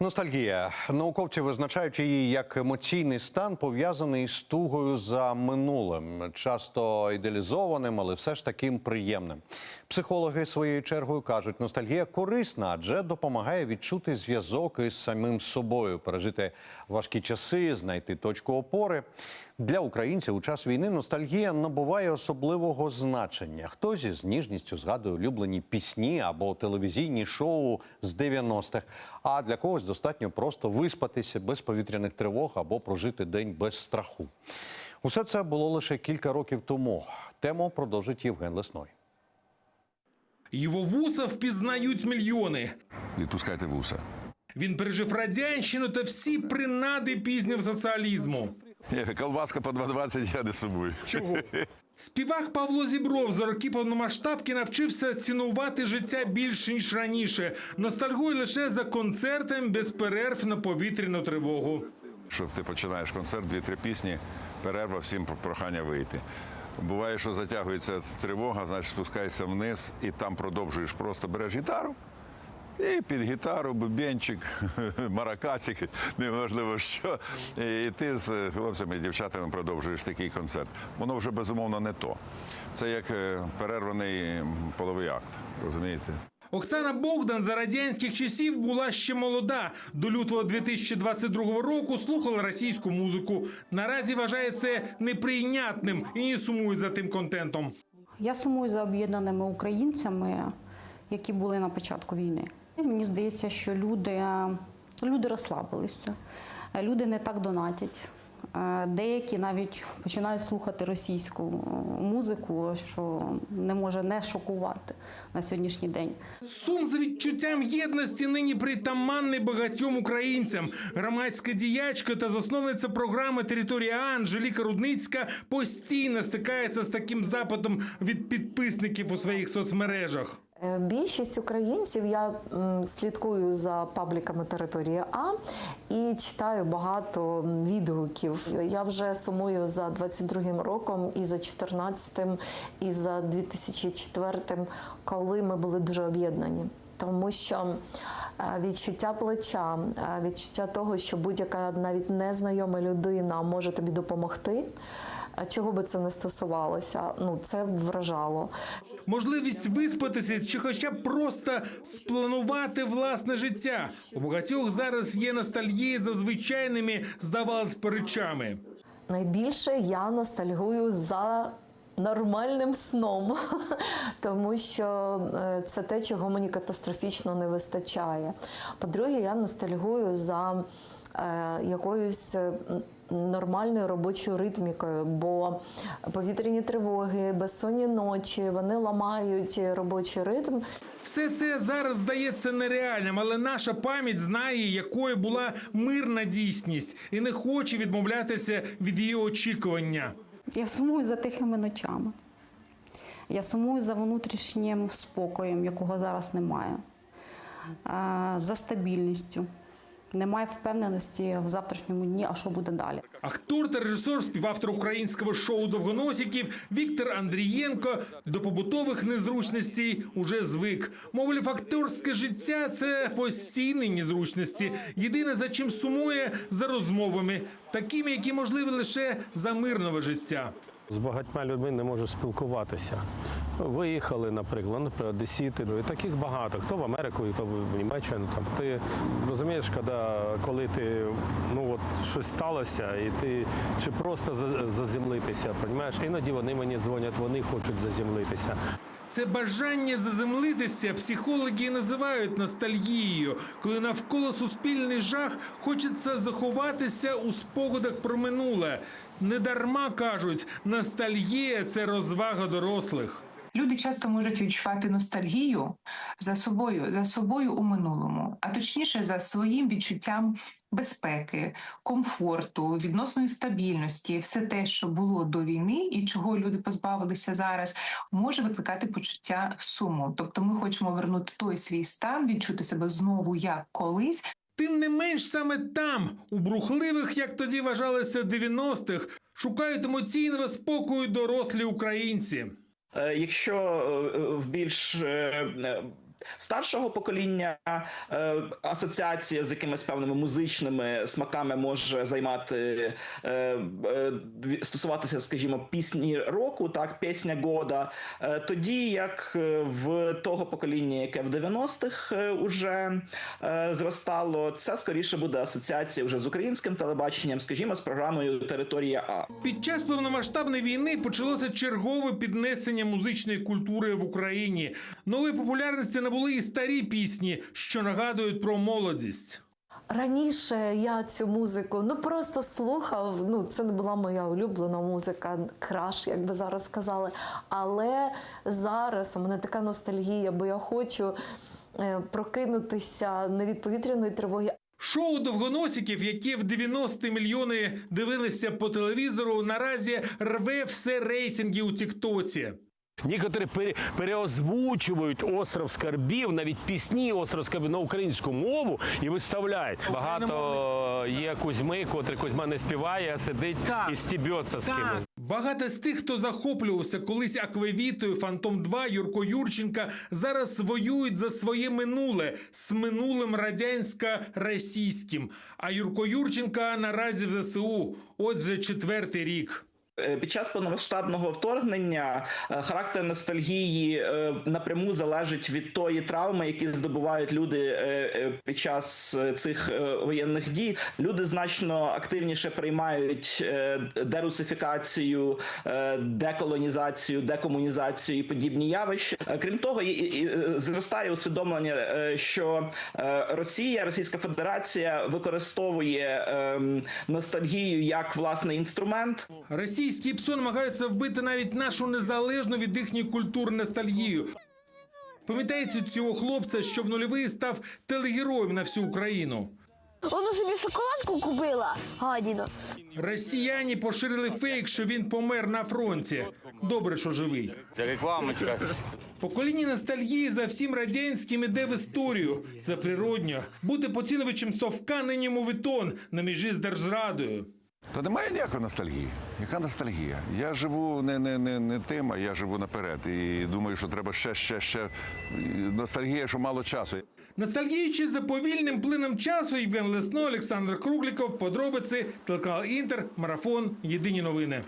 Ностальгія. Науковці визначають її як емоційний стан, пов'язаний з тугою за минулим, часто ідеалізованим, але все ж таким приємним. Психологи своєю чергою кажуть, ностальгія корисна, адже допомагає відчути зв'язок із самим собою, пережити важкі часи, знайти точку опори. Для українців у час війни ностальгія набуває особливого значення. Хтось із ніжністю згадує улюблені пісні або телевізійні шоу з 90-х, а для когось достатньо просто виспатися без повітряних тривог або прожити день без страху. Усе це було лише кілька років тому. Тему продовжить Євген Лесной. Його вуса впізнають мільйони. Відпускайте вуса. Він пережив радянщину та всі принади пізнього соціалізму. Ні, колбаска по 2,20 я не сумую. Чого? Співак Павло Зібров за роки повномасштабки навчився цінувати життя більше ніж раніше. Ностальгує лише за концертом без перерв на повітряну тривогу. Що ти починаєш концерт, дві-три пісні, перерва, всім прохання вийти. Буває, що затягується тривога, значить спускаєшся вниз і там продовжуєш. Просто береш гітару. І під гітару, бубенчик, маракасик, неважливо що. І ти з хлопцями і дівчатами продовжуєш такий концерт. Воно вже безумовно не то. Це як е, перерваний половий акт, розумієте? Оксана Богдан за радянських часів була ще молода. До лютого 2022 року слухала російську музику. Наразі вважає це неприйнятним і не сумує за тим контентом. Я сумую за об'єднаними українцями, які були на початку війни. Мені здається, що люди, люди розслабилися, люди не так донатять. Е, Деякі навіть починають слухати російську музику, що не може не шокувати на сьогоднішній день. Сум за відчуттям єдності нині притаманний багатьом українцям. Громадська діячка та засновниця програми Територія А Анжеліка Рудницька постійно стикається з таким запитом від підписників у своїх соцмережах. Е, Більшість українців я слідкую за пабліками території А і читаю багато відгуків. Я вже сумую за 22-м роком, і за 14-м, і за 2004-м, коли ми були дуже об'єднані. Тому що е, відчуття плеча, е, відчуття того, що будь-яка навіть незнайома людина може тобі допомогти, чого би це не стосувалося, ну це вражало. Можливість виспатися чи хоча б просто спланувати власне життя. У багатьох зараз є ностальгія за звичайними, здавалось, б, речами. Найбільше я ностальгую за нормальним сном, тому що е, це те, чого мені катастрофічно не вистачає. По-друге, я ностальгую за е, якоюсь. Нормальною робочою ритмікою, бо повітряні тривоги, безсонні ночі вони ламають робочий ритм. Все це зараз здається нереальним, але наша пам'ять знає, якою була мирна дійсність, і не хоче відмовлятися від її очікування. Я сумую за тихими ночами. Я сумую за внутрішнім спокоєм, якого зараз немає, за стабільністю. Немає впевненості в завтрашньому дні, а що буде далі. Актор та режисер, співавтор українського шоу довгоносиків Віктор Андрієнко до побутових незручностей уже звик. Мовляв, акторське життя це постійні незручності. Єдине за чим сумує за розмовами, такими, які можливі лише за мирного життя. З багатьма людьми не можу спілкуватися. Виїхали, наприклад, наприклад, одесіти. Ну, І таких багато. Хто в Америку, хто в Німеччину. Там ти розумієш, коли, коли ти ну от щось сталося, і ти чи просто за- заземлитися, розумієш? Іноді вони мені дзвонять, вони хочуть заземлитися. Це бажання заземлитися психологи називають ностальгією, коли навколо суспільний жах хочеться заховатися у спогадах про минуле. Недарма кажуть, ностальгія це розвага дорослих. Люди часто можуть відчувати ностальгію за собою, за собою у минулому, а точніше за своїм відчуттям безпеки, комфорту, відносної стабільності, все те, що було до війни і чого люди позбавилися зараз, може викликати почуття суму. Тобто, ми хочемо вернути той свій стан, відчути себе знову як колись, Тим не менш, саме там, у брухливих, як тоді вважалося 90-х, шукають емоційного спокою дорослі українці. Е, Якщо е, в більш е, старшого покоління е, асоціація з якимись певними музичними смаками може займати е, е, стосуватися, скажімо, пісні року, так, пісня года. Е, тоді як е, в того покоління, яке в 90-х е, уже е, зростало, це скоріше буде асоціація вже з українським телебаченням, скажімо, з програмою Територія А. Під час повномасштабної війни почалося чергове піднесення музичної культури в Україні. Нової популярності набули і старі пісні, що нагадують про молодість. Раніше я цю музику ну просто слухав. Ну, це не була моя улюблена музика, краш, як би зараз сказали. Але зараз у мене така ностальгія, бо я хочу е, прокинутися не від повітряної тривоги, Шоу довгоносиків, яке в 90 мільйони дивилися по телевізору, наразі рве все рейтинги у Тіктоці. Некоторі пере, переозвучують остров скарбів, навіть пісні остров скарбів на українську мову і виставляють. Багато є Кузьми, котрий Кузьма не співає, а сидить Так. і стібеться з кимось. Багато з тих, хто захоплювався колись аквевітою, Фантом 2, Юрко Юрченка, зараз воюють за своє минуле з минулим радянсько-російським. А Юрко Юрченка наразі в ЗСУ. Ось вже четвертий рік. Е, Під час повномасштабного вторгнення е, характер ностальгії е, напряму залежить від тої травми, які здобувають люди під час цих воєнних дій. Люди значно активніше приймають дерусифікацію, деколонізацію, декомунізацію і подібні явища. Крім того, зростає усвідомлення, що Росія, Російська Федерація використовує ем, ностальгію як власний інструмент. Російські псо намагаються вбити навіть нашу незалежну від їхньої культури ностальгію. Пам'ятаєте цього хлопця, що в нульовий став телегероєм на всю Україну? Вона собі шоколадку купила, гадіна. Росіяни поширили фейк, що він помер на фронті. Добре, що живий. Це рекламочка. Покоління ностальгії за всім радянським іде в історію. Це природньо. Бути поціновичем совка нині мовитон на межі з держзрадою. Та немає ніякої ностальгії. Яка ностальгія? Я живу не, не, не, не тим, а я живу наперед. І думаю, що треба ще, ще, ще. Ностальгія, що мало часу. Ностальгіючи за повільним плином часу, Євген Лесно, Олександр Кругліков, подробиці, телеканал Інтер, марафон, єдині новини.